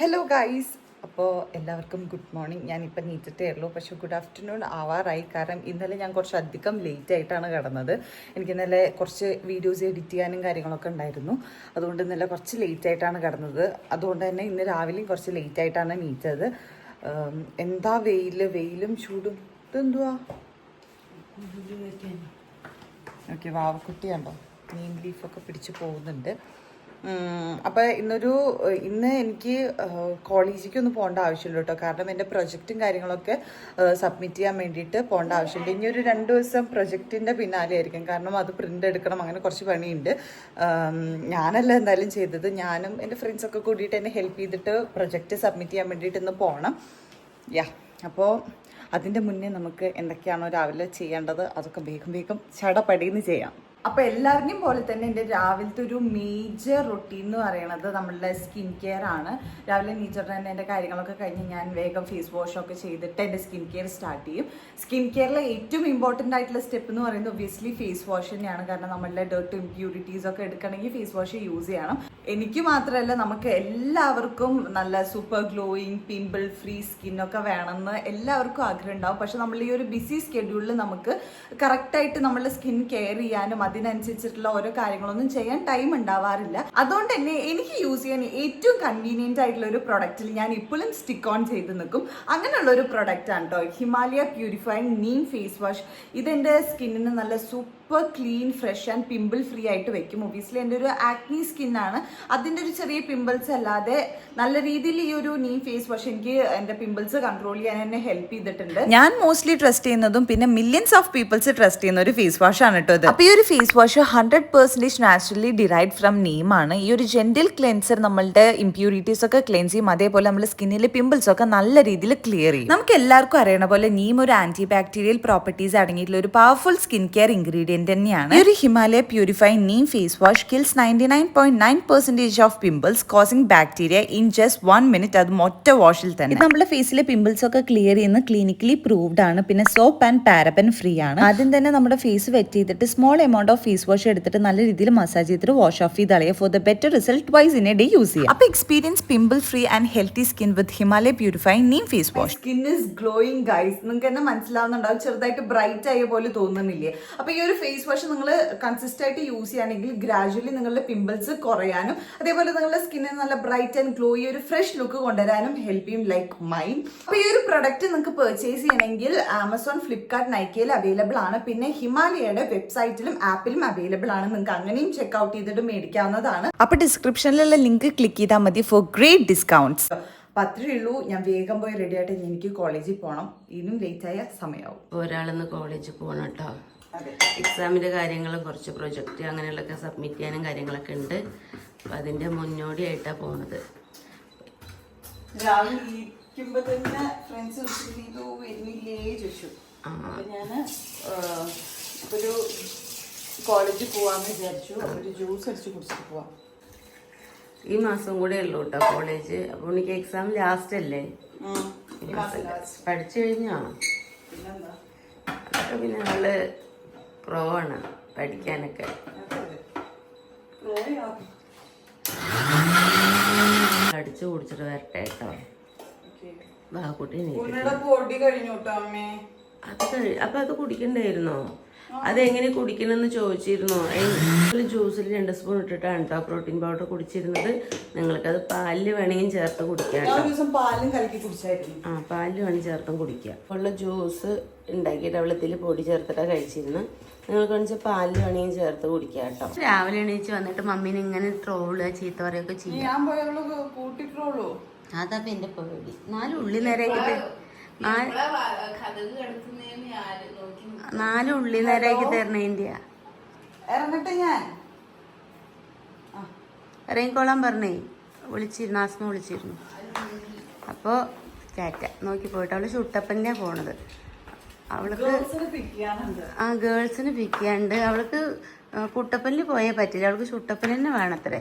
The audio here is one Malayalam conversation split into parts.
ഹലോ ഗൈസ് അപ്പോൾ എല്ലാവർക്കും ഗുഡ് മോർണിംഗ് ഞാനിപ്പോൾ നീറ്റിട്ടേ ഉള്ളൂ. പക്ഷേ ഗുഡ് ആഫ്റ്റർനൂൺ ആവാറായി. കാരണം ഇന്നലെ ഞാൻ കുറച്ച് അധികം ലേറ്റ് ആയിട്ടാണ് കിടന്നത്. എനിക്ക് ഇന്നലെ കുറച്ച് വീഡിയോസ് എഡിറ്റ് ചെയ്യാനും കാര്യങ്ങളൊക്കെ ഉണ്ടായിരുന്നു. അതുകൊണ്ട് ഇന്നലെ കുറച്ച് ലേറ്റ് ആയിട്ടാണ് കിടന്നത്. അതുകൊണ്ട് തന്നെ ഇന്ന് രാവിലെയും കുറച്ച് ലേറ്റ് ആയിട്ടാണ് നീറ്റത്. എന്താ വെയിൽ വെയിലും ചൂടും. ഇതെന്തുവാ? ഓക്കെ വാവക്കുട്ടിയാണ്ടോ നീം ലീഫൊക്കെ പിടിച്ച് പോകുന്നുണ്ട്. അപ്പോൾ ഇന്നൊരു ഇന്ന് എനിക്ക് കോളേജിലേക്ക് ഒന്ന് പോകേണ്ട ആവശ്യമില്ല കേട്ടോ. കാരണം എന്റെ പ്രൊജക്റ്റും കാര്യങ്ങളൊക്കെ സബ്മിറ്റ് ചെയ്യാൻ വേണ്ടിയിട്ട് പോകേണ്ട ആവശ്യമുണ്ട് ഇനി ഒരു രണ്ട് ദിവസം പ്രൊജക്റ്റിന്റെ പിന്നാലെ ആയിരിക്കും. കാരണം അത് പ്രിന്റ് എടുക്കണം അങ്ങനെ കുറച്ച് പണിയുണ്ട്. ഞാനല്ല എന്തായാലും ചെയ്തത്. ഞാനും എന്റെ ഫ്രണ്ട്സൊക്കെ കൂടിയിട്ട് എന്നെ ഹെൽപ്പ് ചെയ്തിട്ട് പ്രൊജക്റ്റ് സബ്മിറ്റ് ചെയ്യാൻ വേണ്ടിയിട്ട് ഇന്ന് പോകണം യാ അപ്പോൾ അതിന്റെ മുന്നേ നമുക്ക് എന്തൊക്കെയാണോ രാവിലെ ചെയ്യേണ്ടത് അതൊക്കെ വേഗം വേഗം ചടപടിന്ന് ചെയ്യാം. അപ്പോൾ എല്ലാവരുടെയും പോലെ തന്നെ എന്റെ രാവിലത്തെ ഒരു മേജർ റൊട്ടീൻ എന്ന് പറയുന്നത് നമ്മളുടെ സ്കിൻ കെയർ ആണ്. രാവിലെ നീച്ചറിന് തന്നെ എന്റെ കാര്യങ്ങളൊക്കെ കഴിഞ്ഞ് ഞാൻ വേഗം ഫേസ് വാഷ് ഒക്കെ ചെയ്തിട്ട് എന്റെ സ്കിൻ കെയർ സ്റ്റാർട്ട് ചെയ്യും. സ്കിൻ കെയറിലെ ഏറ്റവും ഇമ്പോർട്ടന്റ് ആയിട്ടുള്ള സ്റ്റെപ്പ് എന്ന് പറയുന്നത് ഒബ്വിയസ്ലി ഫേസ് വാഷ് തന്നെയാണ്. കാരണം നമ്മളുടെ ഡേർട്ട് ഇംപ്യൂരിറ്റീസ് ഒക്കെ എടുക്കണമെങ്കിൽ ഫേസ് വാഷ് യൂസ് ചെയ്യണം. എനിക്ക് മാത്രമല്ല നമുക്ക് എല്ലാവർക്കും നല്ല super glowing pimple free skin ഒക്കെ വേണമെന്ന് എല്ലാവർക്കും ആഗ്രഹം ഉണ്ടാവും. പക്ഷെ നമ്മൾ ഈ ഒരു ബിസി സ്കെഡ്യൂളിൽ നമുക്ക് കറക്റ്റായിട്ട് നമ്മളുടെ സ്കിൻ കെയർ ചെയ്യാനും അതിനനുസരിച്ചിട്ടുള്ള ഓരോ കാര്യങ്ങളൊന്നും ചെയ്യാൻ ടൈം ഉണ്ടാവാറില്ല. അതുകൊണ്ട് തന്നെ എനിക്ക് യൂസ് ചെയ്യാൻ ഏറ്റവും കൺവീനിയന്റ് ആയിട്ടുള്ള ഒരു പ്രൊഡക്റ്റിൽ ഞാൻ ഇപ്പോഴും സ്റ്റിക്ക് ഓൺ ചെയ്ത് നിൽക്കും അങ്ങനെയുള്ള ഒരു പ്രൊഡക്റ്റ് ആണ് കേട്ടോ Himalaya purifying neem face wash ഇതെന്റെ സ്കിന്നിന് നല്ല super clean fresh and pimple free ആയിട്ട് വെക്കും. ഒബിയസ്ലി എന്റെ ഒരു ആക്നി സ്കിൻ ആണ്. അതിന്റെ ഒരു ചെറിയ പിമ്പിൾസ് അല്ലാതെ നല്ല രീതിയിൽ ഈ ഒരു നീ ഫേസ് വാഷ് എനിക്ക് എന്റെ പിമ്പിൾസ് കൺട്രോൾ ചെയ്യാൻ എന്നെ ഹെൽപ്പ് ചെയ്തിട്ടുണ്ട്. ഞാൻ മോസ്റ്റ്ലി ട്രസ്റ്റ് ചെയ്യുന്നതും പിന്നെ മില്യൻസ് ഓഫ് പീപ്പിൾസ് ട്രസ്റ്റ് ചെയ്യുന്ന ഒരു ഫേസ് വാഷ് ആണ് കേട്ടോ അപ്പോൾ ഈ ഒരു face wash hundred percentage naturally derived from neem ആണ്. ഈ ഒരു ജെന്റിൽ ക്ലെൻസർ നമ്മളുടെ ഇമ്പ്യൂരിറ്റീസ് ഒക്കെ ക്ലെൻസ് ചെയ്യും. അതേപോലെ നമ്മുടെ സ്കിന്നിലെ പിമ്പിൾസ് ഒക്കെ നല്ല രീതിയിൽ ക്ലിയർ ചെയ്യും. നമുക്ക് എല്ലാവർക്കും അറിയണ പോലെ നീം ഒരു ആന്റി ബാക്ടീരിയൽ പ്രോപ്പർട്ടീസ് അടങ്ങിയിട്ടുള്ള ഒരു പവർഫുൾ സ്കിൻ കെയർ ഇൻഗ്രീഡിയന്റ് തന്നെയാണ്. ഈ ഒരു Himalaya purify neem face wash kills ninety nine point nine percentage of pimples causing bacteria in just one minute അത് ഒറ്റ വാഷിൽ തന്നെ. നമ്മുടെ ഫേസിലെ പിമ്പിൾസ് ഒക്കെ ക്ലിയർ ചെയ്യുന്ന ക്ലിനിക്കലി പ്രൂവ്ഡ് ആണ്. പിന്നെ സോപ്പ് ആൻഡ് പാരബൻ ഫ്രീ ആണ്. ആദ്യം തന്നെ നമ്മുടെ ഫേസ് വെറ്റ് ചെയ്തിട്ട് small amount of face wash എടുത്തിട്ട് നല്ല രീതിയിൽ മസാജ് ചെയ്തിട്ട് വാഷ് ഓഫ് ചെയ്ത് കളയുക. For the better result twice in a day use ചെയ്യാം അപ്പൊ experience pimple free and healthy skin with Himalaya purify neem face wash skin is glowing guys നിങ്ങൾക്ക് തന്നെ മനസ്സിലാവുന്നുണ്ടാവും. ചെറുതായിട്ട് ബ്രൈറ്റ് ആയ പോലെ തോന്നുന്നില്ലേ? അപ്പൊ ഈ ഒരു ഫേസ് വാഷ് നിങ്ങൾ കൺസിസ്റ്റ് ആയിട്ട് യൂസ് ചെയ്യുകയാണെങ്കിൽ ഗ്രാജുവലി നിങ്ങളുടെ പിമ്പിൾസ് കുറയാനും അതേപോലെ നിങ്ങളുടെ സ്കിന്നിന് നല്ല ബ്രൈറ്റ് ആൻഡ് ഗ്ലോയി ഒരു ഫ്രഷ് ലുക്ക് കൊണ്ടുവരാനും ഹെൽപ്പ് ചെയ്യും ലൈക്ക് മൈൻ അപ്പൊ ഈ ഒരു പ്രൊഡക്റ്റ് നിങ്ങൾക്ക് പെർച്ചേസ് ചെയ്യണമെങ്കിൽ ആമസോൺ ഫ്ലിപ്കാർട്ട് നൈക്കയിൽ അവൈലബിൾ ആണ്. പിന്നെ ഹിമാലയയുടെ വെബ്സൈറ്റിലും ആപ്പിലും അവൈലബിൾ ആണ്. നിങ്ങൾക്ക് അങ്ങനെയും ചെക്ക് ഔട്ട് ചെയ്തിട്ട് മേടിക്കാവുന്നതാണ്. അപ്പൊ ഡിസ്ക്രിപ്ഷനിലുള്ള ലിങ്ക് ക്ലിക്ക് ചെയ്താൽ മതി ഫോർ ഗ്രേറ്റ് ഡിസ്കൗണ്ട്സ് അപ്പൊ അത്രയേ ഉള്ളൂ. ഞാൻ വേഗം പോയി റെഡി ആയിട്ട് എനിക്ക് കോളേജിൽ പോകണം ഇനിയും ലേറ്റ് ആയ സമയമാവും ഒരാളിന്ന് കോളേജിൽ പോകണം കേട്ടോ എക്സാമിന്റെ കാര്യങ്ങളും കുറച്ച് പ്രൊജക്റ്റ് അങ്ങനെയുള്ളൊക്കെ സബ്മിറ്റ് ചെയ്യാനും കാര്യങ്ങളൊക്കെ ഉണ്ട്. അപ്പം അതിന്റെ മുന്നോടിയായിട്ടാണ് ആ, ഒരു കോളേജിൽ പോവാന്ന് വിചാരിച്ചു. ഒരു ജ്യൂസ് അടിച്ച് കുടിച്ചിട്ട് പോവാം. ഈ മാസം കൂടെ ഉള്ളൂ കേട്ടോ കോളേജ് അപ്പോൾ എനിക്ക് എക്സാം ലാസ്റ്റ് അല്ലേ? പഠിച്ചു കഴിഞ്ഞോ? പിന്നെ നമ്മൾ പ്രോവാണ് പഠിക്കാനൊക്കെ. അടിച്ചു കുടിച്ചിട്ട് വരട്ടെ കേട്ടോ. ബാക്കുട്ടി നീ ഉന്നയുടെ പൊടി കഴിഞ്ഞു കേട്ടോ അമ്മേ. അത് കഴി അപ്പൊ അത് കുടിക്കണ്ടായിരുന്നോ? അതെങ്ങനെ കുടിക്കണമെന്ന് ചോദിച്ചിരുന്നോ? ഒരു ജ്യൂസിൽ രണ്ട് സ്പൂൺ ഇട്ടിട്ടാണ് കേട്ടോ പ്രോട്ടീൻ പൗഡർ കുടിച്ചിരുന്നത്. നിങ്ങൾക്കത് പാലിൽ വേണമെങ്കിൽ ചേർത്ത് കുടിക്കാം ആ പാലിൽ വേണമെങ്കിൽ ചേർത്തും കുടിക്കുക ഉള്ള ജ്യൂസ് ഉണ്ടാക്കിയിട്ട് വെള്ളത്തിൽ പൊടി ചേർത്തിട്ടാണ് കഴിച്ചിരുന്നു. നിങ്ങൾക്ക് വേണമെങ്കിൽ പാലിൽ വേണമെങ്കിൽ ചേർത്ത് കുടിക്കുക കേട്ടോ. രാവിലെ എണീച്ച് വന്നിട്ട് മമ്മീനെ ഇങ്ങനെ ട്രോളുക ചീത്ത പറയുകയൊക്കെ ചെയ്യും. ഞാൻ പോയുള്ളൂ കൂട്ടിട്ടുള്ളൂ അതാ എന്റെ പേടി. നാല് ഉള്ളി നേരാക്കി നാല് നാല് ഉള്ളി നേരാക്കി തരണ ഇന്ത്യ. ഇറങ്ങിക്കോളാൻ പറഞ്ഞേ. വിളിച്ചിരുന്നു ആസ്മ വിളിച്ചിരുന്നു. അപ്പോൾ ടാറ്റ നോക്കി പോയിട്ട് അവൾ ചുട്ടപ്പന്റെ പോണത്. അവൾക്ക് ആ ഗേൾസിന് പിക്ക് ചെയ്യാണ്ട് അവൾക്ക് കുട്ടപ്പനിൽ പോയേ പറ്റില്ല. അവൾക്ക് ചുട്ടപ്പൻ തന്നെ വേണത്രേ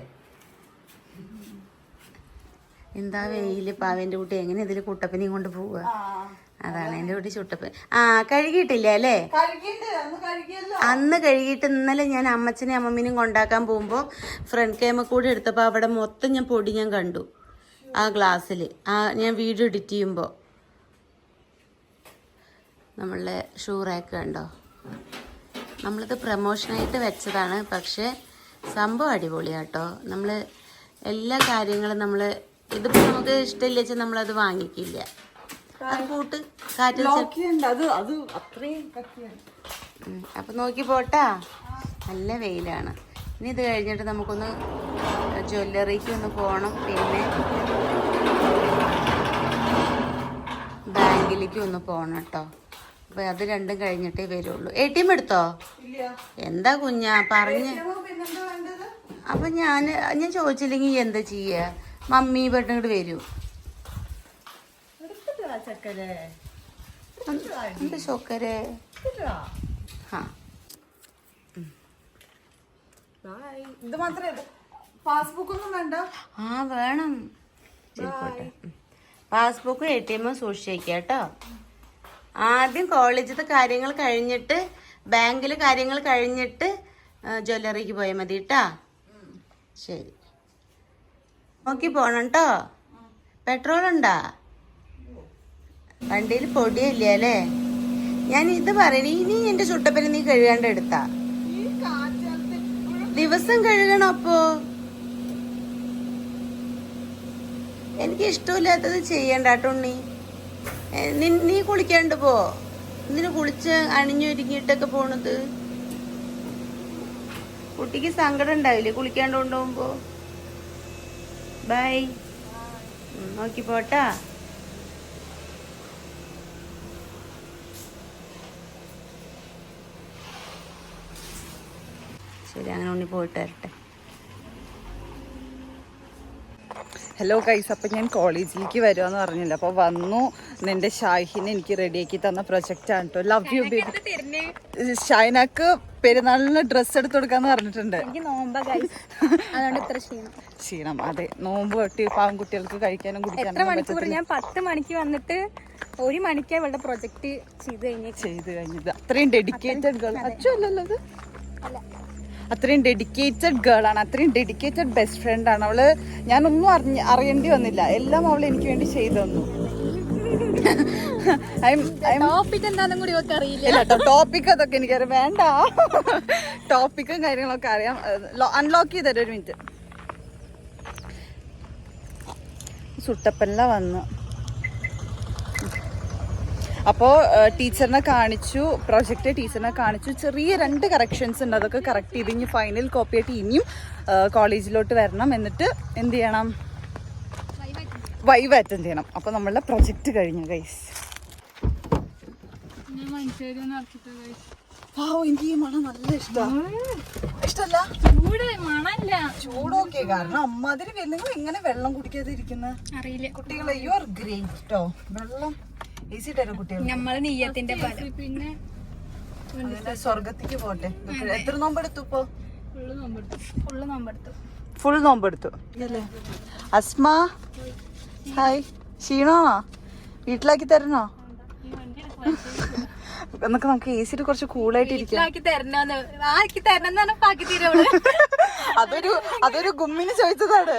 എന്താ വെയിൽ പാവേന്റെ കുട്ടി. എങ്ങനെ ഇതിൽ കുട്ടപ്പനെയും കൊണ്ട് പോവുക അതാണ് എന്റെ കുട്ടി ചുട്ടപ്പൻ. ആ കഴുകിയിട്ടില്ല അല്ലേ? അന്ന് കഴുകിയിട്ട് ഇന്നലെ ഞാൻ അമ്മച്ചനെയും അമ്മമ്മീനും കൊണ്ടാക്കാൻ പോകുമ്പോൾ ഫ്രണ്ട് ക്യാമ കൂടി എടുത്തപ്പോൾ അവിടെ മൊത്തം ഞാൻ പൊടി ഞാൻ കണ്ടു. ആ ഗ്ലാസ്സിൽ ആ ഞാൻ വീഡിയോ എഡിറ്റ് ചെയ്യുമ്പോൾ നമ്മളുടെ ഷൂ റാക്ക് കണ്ടോ നമ്മളിത് പ്രമോഷനായിട്ട് വെച്ചതാണ്. പക്ഷേ സംഭവം അടിപൊളിയാട്ടോ. നമ്മൾ എല്ലാ കാര്യങ്ങളും നമ്മൾ ഇതിപ്പോൾ നമുക്ക് ഇഷ്ടമില്ല വെച്ചാൽ നമ്മളത് വാങ്ങിക്കില്ല. അത് കൂട്ട് കാറ്റ് അപ്പം. നോക്കി പോട്ടാ. നല്ല വെയിലാണ്. ഇനി ഇത് കഴിഞ്ഞിട്ട് നമുക്കൊന്ന് ജ്വല്ലറിക്ക് ഒന്ന് പോകണം പിന്നെ ബാങ്കിലേക്ക് ഒന്ന് പോകണം കേട്ടോ. അപ്പൊ അത് രണ്ടും കഴിഞ്ഞിട്ടേ വരുള്ളൂ. എ ടി എം എടുത്തോ? എന്താ കുഞ്ഞാ? പറഞ്ഞ്. അപ്പൊ ഞാൻ ഞാൻ ചോദിച്ചില്ലെങ്കിൽ എന്താ ചെയ്യ? മമ്മി പെട്ടെന്ന് ഇങ്ങോട്ട് വരൂ. എന്താ ചോക്കരെ? ആ. ഇത് മാത്രമേ പാസ്ബുക്ക് ഒന്നും വേണ്ട. ആ വേണം. പാസ്ബുക്കും എ ടി എമ്മും കേട്ടോ. ആദ്യം കോളേജിലത്തെ കാര്യങ്ങൾ കഴിഞ്ഞിട്ട് ബാങ്കിൽ കാര്യങ്ങൾ കഴിഞ്ഞിട്ട് ജ്വല്ലറിക്ക് പോയാൽ മതി കേട്ടാ ശരി. നോക്കി പോണം കേട്ടോ പെട്രോൾ ഉണ്ടാ? വണ്ടിയിൽ പൊടിയില്ല അല്ലേ? ഞാൻ ഇത് പറയണ ഇനി എന്റെ ചുട്ടപ്പനെ നീ കഴുകാണ്ട് എടുത്താ. ദിവസം കഴുകണം അപ്പോ? എനിക്ക് ഇഷ്ടമില്ലാത്തത് ചെയ്യണ്ട കേട്ടോ ഉണ്ണി. നി- കുളിക്കാണ്ട് പോ. എന്തിനു കുളിച്ച് അണിഞ്ഞൊരുങ്ങിയിട്ടൊക്കെ പോണത്? കുട്ടിക്ക് സങ്കടം ഉണ്ടാവില്ലേ കുളിക്കാണ്ട് കൊണ്ടുപോകുമ്പോ? ബൈ. നോക്കി പോട്ടാ. ശരി അങ്ങനെ ഉണ്ണി പോയിട്ട് വരട്ടെ. ഹലോ ഗൈസ് അപ്പം ഞാൻ കോളേജിലേക്ക് വരുവാന്ന് പറഞ്ഞില്ല. അപ്പോൾ വന്നു. നിന്റെ ഷാഹിനെ എനിക്ക് റെഡിയാക്കി തന്ന പ്രൊജക്റ്റാണ് ആണ് കേട്ടോ ലവ് യു ബേബി ഷൈനക്ക് പെരുന്നാളിന് ഡ്രസ്സ് എടുത്ത് കൊടുക്കാന്ന് പറഞ്ഞിട്ടുണ്ട് ക്ഷീണം. അതെ. നോമ്പ് തൊട്ടി പാവം കുട്ടികൾക്ക് കഴിക്കാനും കുടിക്കാനും ഞാൻ പത്ത് മണിക്ക് വന്നിട്ട് ഒരു മണിക്ക് ഇവളുടെ പ്രൊജക്ട് ചെയ്ത് കഴിഞ്ഞു ചെയ്ത് കഴിഞ്ഞത്. അത്രയും ഡെഡിക്കേറ്റഡ് അല്ലല്ലോ അത്? അല്ല. അത്രയും ഡെഡിക്കേറ്റഡ് ഗേളാണ് അത്രയും ഡെഡിക്കേറ്റഡ് ബെസ്റ്റ് ഫ്രണ്ടാണ് ആണ്. അവൾ ഞാനൊന്നും അറിഞ്ഞ അറിയേണ്ടി വന്നില്ല. എല്ലാം അവൾ എനിക്ക് വേണ്ടി ചെയ്തു തന്നു. ടോപ്പിക് എന്താണെന്നും കൂടി ഒക്കെ അറിയില്ല. ടോപ്പിക് അതൊക്കെ എനിക്കറിയാം. വേണ്ട. ടോപ്പിക്കും കാര്യങ്ങളൊക്കെ അറിയാം. അൺലോക്ക് ചെയ്തരും ഒരു മിനിറ്റ് സുട്ടപ്പല്ല വന്നു. അപ്പോൾ ടീച്ചറിനെ കാണിച്ചു പ്രൊജക്റ്റ് ടീച്ചറിനെ കാണിച്ചു. ചെറിയ രണ്ട് കറക്ഷൻസ് ഉണ്ട്. അതൊക്കെ കറക്റ്റ് ചെയ്ത് ഇനി ഫൈനൽ കോപ്പി ആയിട്ട് ഇനിയും കോളേജിലോട്ട് വരണം. എന്നിട്ട് എന്ത് ചെയ്യണം? വൈവ് അറ്റൻഡ് ചെയ്യണം. അപ്പോൾ നമ്മളുടെ പ്രൊജക്റ്റ് കഴിഞ്ഞു ഗൈസ് ആ എനിക്ക് ഈ മണം നല്ല ഇഷ്ടമാണ് ഇഷ്ടല്ല? ചൂട് മണല്ല ചൂടൊക്കെ. കാരണം അമ്മാതിരി നിങ്ങൾ എങ്ങനെ വെള്ളം കുടിക്കാതെ ഇരിക്കുന്ന അറിയില്ല. കുട്ടികളെ യു ആർ ഗ്രേറ്റ് കേട്ടോ വെള്ളം ഈസി തരും കുട്ടികൾ നമ്മൾ നെയ്യത്തിന്റെ പിന്നെ സ്വർഗത്തേക്ക് പോട്ടെ എത്ര നോമ്പെടുത്തു ഇപ്പൊ? ഫുള്ള് നോമ്പെടുത്തു. ഫുൾ നോമ്പെടുത്തു. അല്ലേ അസ്മ. ഹായ്. ക്ഷീണമാണോ? വീട്ടിലാക്കി തരണോ? എന്നൊക്കെ നമുക്ക് എ സിയിൽ കുറച്ച് കൂളായിട്ട് ഇരിക്കാം. അതൊരു അതൊരു ഗുമ്മിന് ചോദിച്ചതാണ്.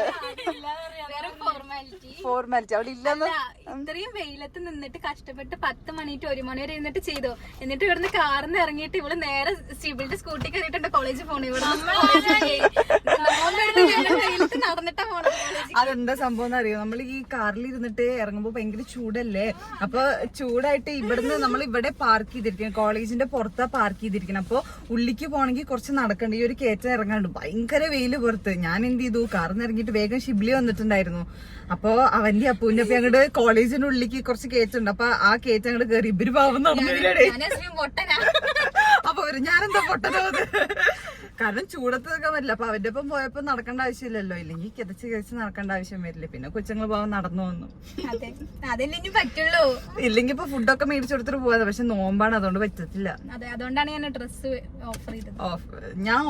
ഫോർമാലിറ്റി അവിടെ ഇല്ലെന്ന് ഇത്രയും വെയിലത്ത് നിന്നിട്ട് കഷ്ടപ്പെട്ട് പത്ത് മണി ടു ഒരു മണി വരെ ഇരുന്നിട്ട് ചെയ്തു. എന്നിട്ട് ഇവിടുന്ന് കാറിന്ന് ഇറങ്ങിയിട്ട് ഇവൾ നേരെ സിബിളിന്റെ സ്കൂട്ടി കയറിയിട്ടുണ്ട് കോളേജിൽ പോണു. ഇവിടെ വെയിലത്ത് നടന്നിട്ടാ കോളേജിൽ അതെന്താ സംഭവം എന്ന് അറിയോ നമ്മൾ ഈ കാറിൽ ഇരുന്നിട്ട് ഇറങ്ങുമ്പോ ഭയങ്കര ചൂടല്ലേ? അപ്പൊ ചൂടായിട്ട് ഇവിടുന്ന് നമ്മൾ ഇവിടെ പാർക്ക് ചെയ്തിരിക്കണം കോളേജിന്റെ പുറത്താ പാർക്ക് ചെയ്തിരിക്കണം. അപ്പൊ ഉള്ളിക്ക് പോണെങ്കിൽ കുറച്ച് നടക്കണ്ട. ഈ ഒരു കയറ്റം ഇറങ്ങാണ്ട് ഭയങ്കര വെയിൽ പുറത്ത്. ഞാൻ എന്ത് ചെയ്തു? കാറിൽ നിന്ന് ഇറങ്ങിയിട്ട് വേഗം ഷിബ്ലി വന്നിട്ടുണ്ടായിരുന്നു. അപ്പൊ അവന്റെ അപ്പൂന്റെ അപ്പൊ അങ്ങോട്ട് കോളേജിന്റെ ഉള്ളിക്ക് കുറച്ച് കയറ്റുണ്ട്. അപ്പൊ ആ കയറ്റം അങ്ങോട്ട് കയറി ഇവർ പാവം നടന്നില്ലേ അപ്പൊ ഞാനെന്താ പൊട്ടനോ കാരണം ചൂടത്ത് നിൽക്കാൻ പറ്റില്ല അപ്പൊ അവന്റെ ഒപ്പം പോയപ്പോ നടക്കേണ്ട ആവശ്യമില്ലല്ലോ. ഇല്ലെങ്കിൽ കിതച്ച് കിതച്ച് നടക്കേണ്ട ആവശ്യം വരില്ല. പിന്നെ കൊച്ചുങ്ങൾ പോകാൻ നടന്നു വന്നു. അതെ. അതല്ലേ ഇനി പറ്റുള്ളൂ. ഇല്ലെങ്കിൽ ഇപ്പൊ ഫുഡൊക്കെ മേടിച്ചു കൊടുത്തിട്ട് പോവാതെ. പക്ഷെ നോമ്പാണ്. അതുകൊണ്ട് പറ്റത്തില്ല. അതെ. അതുകൊണ്ടാണ് ഞാൻ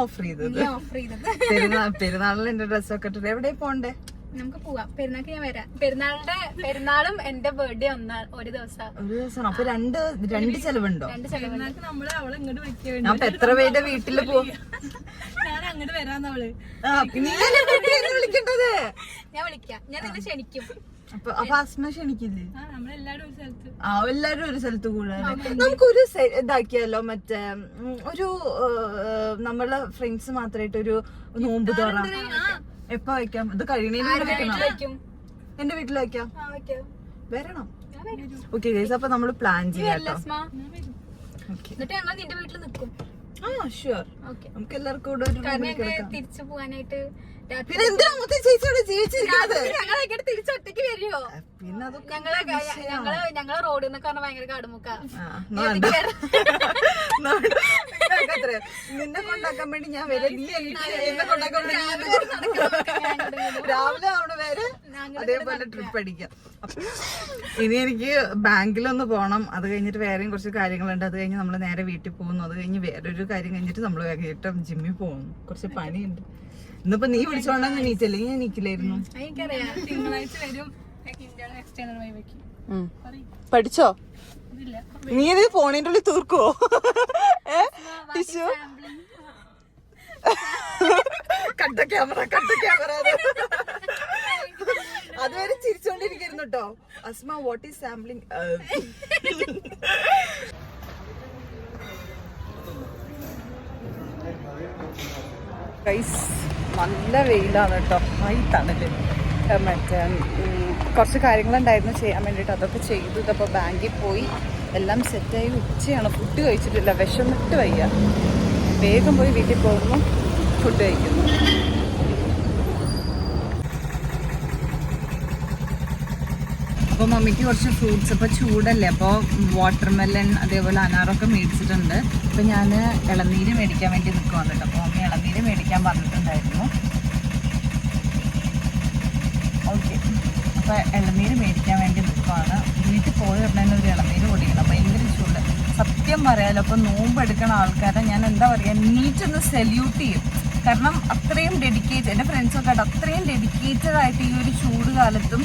ഓഫർ ചെയ്തത്. ഞാൻ ഓഫർ ചെയ്തത്. പെരുന്നാളിൽ എന്റെ ഡ്രസ്സൊക്കെ ഇട്ടിട്ട്. എവിടെ പോണ്ടേ? നമുക്ക് പോവാം. പെരുന്നാൾക്ക് ഞാൻ വരാം. പെരുന്നാളുടെ പെരുന്നാളും എന്റെ ബർത്ത്ഡേ ഒന്നാ ഒരു ദിവസം. ഒരു ദിവസം. അപ്പൊ രണ്ട് രണ്ട് ചെലവുണ്ടോ? രണ്ട് ചെലവുണ്ട്. നമ്മൾ അവളെ ഇങ്ങോട്ട് വിളിക്കുക ഞാൻ ഇപ്പൊ എത്ര പേരുടെ വീട്ടിൽ പോ ഞാൻ അങ്ങോട്ട് വരാന്ന് അവൾ. വിളിക്കേണ്ടത്? ഞാൻ വിളിക്കാം. ഞാൻ നിന്നെ ക്ഷണിക്കും. അപ്പൊ അപ്പൊ അസ്മ ക്ഷണിക്കില്ലേ? ആ നമ്മളെല്ലാരും ഒരു സ്ഥലത്ത്. ആ എല്ലാരും ഒരു സ്ഥലത്ത് കൂടാല്ലേ നമുക്കൊരു ഇതാക്കിയാലോ? മറ്റേ ഒരു നമ്മളെ ഫ്രണ്ട്സ് മാത്രമായിട്ട് ഒരു നോമ്പ് തുറ. എപ്പോ വെക്കാം ഇത് വെക്കും എന്റെ വീട്ടിൽ വെക്കാം വരണം. ഓക്കെ ഗൈസ് അപ്പൊ നമ്മൾ പ്ലാൻ ചെയ്യാം വരില്ല, കേട്ടോ അസ്മാ. ഓക്കെ എന്നിട്ട് ഞങ്ങൾ നിന്റെ വീട്ടിൽ നിൽക്കും ആ ഷുവർ ഓക്കെ നമുക്ക് എല്ലാവർക്കും കൂടെ ഒരു കാരണം റൂമിൽ ഞങ്ങൾക്ക് കിടക്കാം തിരിച്ചു പോകാനായിട്ട് രാത്രി പിന്നെ എന്തിനാ മൊത്തം ചേച്ചിയോട് ജീവിച്ചിരിക്കുന്നത്? ഞങ്ങളൊക്കെ തിരിച്ച് ഒറ്റയ്ക്ക് വരുമോ പിന്നെ അതൊക്കെ ഞങ്ങളെ ഞങ്ങൾ ഞങ്ങളെ റോഡിൽ നിന്നൊക്കെ പറഞ്ഞാൽ ഭയങ്കര കാടുമുക്ക. ആ, എന്നാ വേണ്ട. നോട്. നിനക്ക് അത്രേ. നിന്നെ കൊണ്ടാക്കാൻ വേണ്ടി ഞാൻ വരെ നീ എനിക്ക് എന്നെ കൊണ്ടാക്കാൻ വേണ്ടി എന്നെ കൊണ്ടാക്കാൻ. രാവിലെ അവിടെ വരെ അതേപോലെ ട്രിപ്പ് അടിക്കാം. ഇനി എനിക്ക് ബാങ്കിലൊന്ന് പോകണം അത് കഴിഞ്ഞിട്ട് വേറെയും കുറച്ച് കാര്യങ്ങളുണ്ട്. അത് കഴിഞ്ഞ് നമ്മൾ നേരെ വീട്ടിൽ പോകുന്നു. അത് കഴിഞ്ഞ് വേറൊരു കാര്യം കഴിഞ്ഞിട്ട് നമ്മൾ വേഗം ജിമ്മിൽ പോകുന്നു. കുറച്ച് പണിയുണ്ട്. ഇന്നിപ്പോ നീ വിളിച്ചോണ്ടെന്ന് എണീറ്റല്ലേ ഞാൻ എണീക്കില്ലായിരുന്നു. എനിക്കറിയാം. തിങ്കളാഴ്ച വരും. എക്സ്റ്റേണൽ വെക്കും. പഠിച്ചോ? നീ ഇത് ഫോണിന്റെ ഉള്ളിൽ തീർക്കുവോ? ഏ? ടിഷ്യൂ? കട്ട ക്യാമറ കട്ട ക്യാമറ അതുവരെ ചിരിച്ചോണ്ടിരിക്കുന്നു കേട്ടോ അസ്മ വാട്ട് ഈസ് സാമ്പിളിംഗ് നല്ല വെയിലാണ് കേട്ടോ ഈ തണൽ. മറ്റേ കുറച്ച് കാര്യങ്ങളുണ്ടായിരുന്നു ചെയ്യാൻ വേണ്ടിയിട്ട്. അതൊക്കെ ചെയ്തു. ഇതപ്പോൾ ബാങ്കിൽ പോയി. എല്ലാം സെറ്റായി ഉച്ചയാണ്. ഫുഡ് കഴിച്ചിട്ടില്ല. വിഷമിട്ട് വയ്യ. വേഗം പോയി വീട്ടിൽ പോകുന്നു. ഫുഡ് കഴിക്കുന്നു. അപ്പോൾ മമ്മിക്ക് കുറച്ച് ഫ്രൂട്ട്സ് ഇപ്പോൾ ചൂടല്ലേ? അപ്പോൾ വാട്ടർമെലൺ അതേപോലെ അനാറൊക്കെ മേടിച്ചിട്ടുണ്ട്. അപ്പോൾ ഞാൻ ഇളനീര് മേടിക്കാൻ വേണ്ടി നിൽക്കുവാണ് കേട്ടോ. അപ്പോൾ മമ്മി ഇളനീര് മേടിക്കാൻ പറഞ്ഞിട്ടുണ്ടായിരുന്നു. ഓക്കെ അപ്പോൾ ഇളനീര് മേടിക്കാൻ വേണ്ടി നിൽക്കുവാണ്. വീട്ടിൽ പോയി ഉടനെ ഒരു ഇളനീര് കുടിക്കണം. ഭയങ്കര ചൂട്. സത്യം പറയാലോ അപ്പോൾ നോമ്പ് എടുക്കണ ആൾക്കാരെ ഞാൻ എന്താ പറയുക നീറ്റൊന്ന് സല്യൂട്ട് ചെയ്യും. കാരണം അത്രയും ഡെഡിക്കേറ്റ് എന്റെ ഫ്രണ്ട്സൊക്കെ ആയിട്ട് അത്രയും ഡെഡിക്കേറ്റഡ് ആയിട്ട് ഈ ഒരു ചൂട് കാലത്തും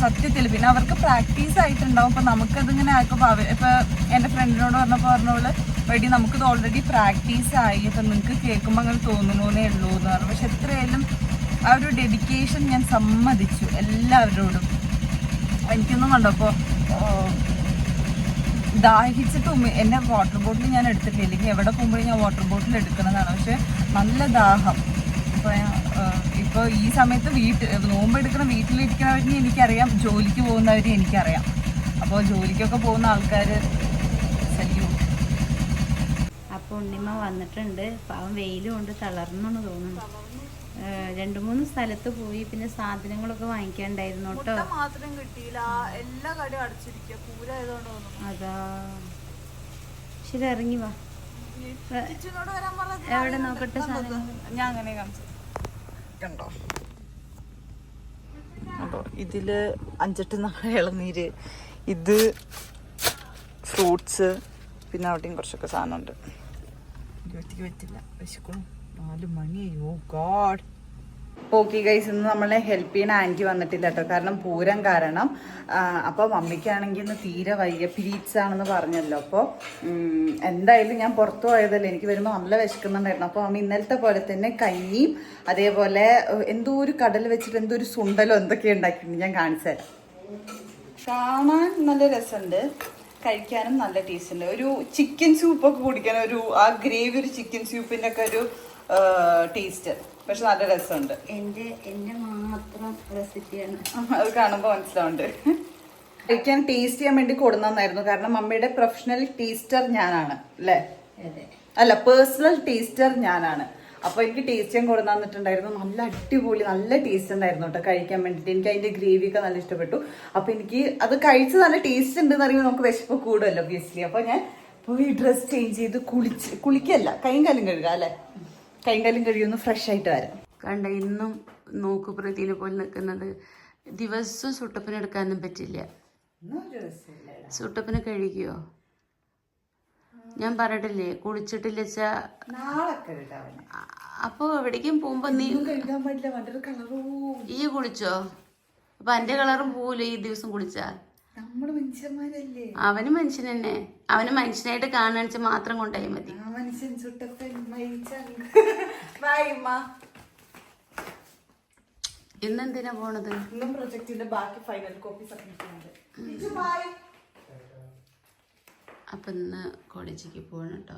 സത്യത്തിൽ പിന്നെ അവർക്ക് പ്രാക്ടീസ് ആയിട്ടുണ്ടാവും. അപ്പോൾ നമുക്കതിങ്ങനെ ആക്കുമ്പോൾ അവർ ഇപ്പോൾ എന്റെ ഫ്രണ്ടിനോട് പറഞ്ഞപ്പോൾ പറഞ്ഞോൾ വെടി നമുക്കിത് ഓൾറെഡി പ്രാക്ടീസ് ആയി. ഇപ്പം നിങ്ങൾക്ക് കേൾക്കുമ്പോൾ അങ്ങനെ തോന്നുന്നേ ഉള്ളൂ എന്ന് പറഞ്ഞു. പക്ഷെ എത്രയായാലും ആ ഒരു ഡെഡിക്കേഷൻ ഞാൻ സമ്മതിച്ചു എല്ലാവരോടും. എനിക്കൊന്നും കണ്ടപ്പോൾ ദാഹിച്ചിട്ട് ഉമ്മ- എന്നെ വാട്ടർ ബോട്ടിൽ ഞാൻ എടുത്തിട്ടില്ല. ഇല്ലെങ്കിൽ എവിടെ പോകുമ്പോഴും ഞാൻ വാട്ടർ ബോട്ടിൽ എടുക്കുന്നതാണ്. പക്ഷെ നല്ല ദാഹം. ഇപ്പോൾ ഇപ്പോൾ ഈ സമയത്ത് വീട്ടിൽ നോമ്പെടുക്കുന്ന വീട്ടിലിരിക്കുന്നവരിനെ എനിക്കറിയാം. ജോലിക്ക് പോകുന്നവരെ എനിക്കറിയാം. അപ്പോൾ ജോലിക്കൊക്കെ പോകുന്ന ആൾക്കാർ സല്യൂട്ട് അപ്പോൾ ഉണ്ണിമ്മ വന്നിട്ടുണ്ട്. പാവം വെയിലും കൊണ്ട് തളർന്നു തോന്നുന്നു. രണ്ട് മൂന്ന് സ്ഥലത്ത് പോയി പിന്നെ സാധനങ്ങളൊക്കെ വാങ്ങിക്കാണ്ടായിരുന്നു കേട്ടോ മാത്രം കിട്ടിയില്ല. എല്ലാ കടയും അടച്ചിരിക്കുക പൂര ആയതുകൊണ്ട് അതാ. ശരി ഇറങ്ങി വാ. എവിടെ നോക്കട്ടെ ഞാൻ അങ്ങനെ കാണിച്ചു കണ്ടോ? കണ്ടോ? ഇതിൽ അഞ്ചെട്ട് നാളെ ഇളനീര് ഇത് ഫ്രൂട്ട്സ് പിന്നെ അവിടെയും കുറച്ചൊക്കെ സാധനമുണ്ട്. ഇരുപത്തിക്ക് പറ്റില്ല. വിശക്കണം നാല് മണിയോ ഗോഡ്. ഓക്കെ ഗൈസ് ഇന്ന് നമ്മളെ ഹെൽപ്പ് ചെയ്യുന്ന ആന്റി വന്നിട്ടില്ല കേട്ടോ കാരണം പൂരം കാരണം. അപ്പോൾ മമ്മിക്കാണെങ്കിൽ ഇന്ന് തീരെ വയ്യ. പീരീഡ്സ് ആണെന്ന് പറഞ്ഞല്ലോ. അപ്പോൾ എന്തായാലും ഞാൻ പുറത്തു പോയതല്ലേ. എനിക്ക് വരുമ്പോൾ നല്ല വിശക്കുന്നുണ്ടായിരുന്നു. അപ്പോൾ അമ്മ ഇന്നലത്തെ പോലെ തന്നെ കഞ്ഞിയും അതേപോലെ എന്തോ ഒരു കടൽ വെച്ചിട്ട് എന്തോ ഒരു സുണ്ടലോ എന്തൊക്കെ ഉണ്ടാക്കിയിട്ടുണ്ട്. ഞാൻ കാണിച്ചു തരാം. കാണാൻ നല്ല രസമുണ്ട്. കഴിക്കാനും നല്ല ടേസ്റ്റ് ഉണ്ട്. ഒരു ചിക്കൻ സൂപ്പൊക്കെ കുടിക്കാൻ ഒരു ആ ഗ്രേവി ഒരു ചിക്കൻ സൂപ്പിന്റെ ഒക്കെ ഒരു ടേസ്റ്റ് പക്ഷെ നല്ല രസമുണ്ട്. എന്റെ എന്റെ മാത്രം റെസിപ്പിയാണ് അത് കാണുമ്പോൾ മനസ്സിലാവുണ്ട്. കഴിക്കാൻ ടേസ്റ്റ് ചെയ്യാൻ വേണ്ടി കൊടുന്നായിരുന്നു കാരണം മമ്മിയുടെ പ്രൊഫഷണൽ ടേസ്റ്റർ ഞാനാണ് അല്ലേ? അല്ല പേഴ്സണൽ ടേസ്റ്റർ ഞാനാണ്. അപ്പോൾ എനിക്ക് ടേസ്റ്റ് ചെയ്യാൻ കൊടുന്നു തന്നിട്ടുണ്ടായിരുന്നു നല്ല അടിപൊളി നല്ല ടേസ്റ്റ് ഉണ്ടായിരുന്നു കേട്ടോ കഴിക്കാൻ വേണ്ടിയിട്ട് എനിക്ക് അതിന്റെ ഗ്രേവി ഒക്കെ നല്ല ഇഷ്ടപ്പെട്ടു. അപ്പോൾ എനിക്ക് അത് കഴിച്ച് നല്ല ടേസ്റ്റ് ഉണ്ടെന്ന് അറിയുമ്പോൾ നമുക്ക് വിശപ്പ് കൂടുമല്ലോ ഒബിയസ്ലി അപ്പോൾ ഞാൻ പോയി ഡ്രസ് ചേഞ്ച് ചെയ്ത് കുളിച്ച് കുളിക്കല്ല കൈയും കാലും കഴുകുക അല്ലേ? കൈയും കാലും കഴുകിയൊന്ന് ഫ്രഷ് ആയിട്ട് വരാം. കണ്ട ഇന്നും നോക്ക് പ്രതിനെ പോലെ നിൽക്കുന്നത്. ദിവസവും സുട്ടപ്പന എടുക്കാനും പറ്റില്ല. സുട്ടപ്പന കഴിക്കുമോ ഞാൻ പറഞ്ഞിട്ടില്ലേ കുളിച്ചിട്ടില്ല അപ്പോ എവിടേക്കും പോകുമ്പോ നീ ഈ കുളിച്ചോ? അപ്പൊ എന്റെ കളറും പോവില്ല ഈ ദിവസം കുളിച്ചാ? അവന് മനുഷ്യൻ തന്നെ അവന് മനുഷ്യനായിട്ട് കാണാണിച്ച് മാത്രം കൊണ്ടായി മതി. മനുഷ്യൻ ഇന്നെന്തിനാ പോണത്? ഇന്നും പ്രൊജക്ടിന്റെ ബാക്കി ഫൈനൽ കോപ്പി സബ്മിറ്റ് അപ്പം ഇന്ന് കോളേജിലേക്ക് പോകണം കേട്ടോ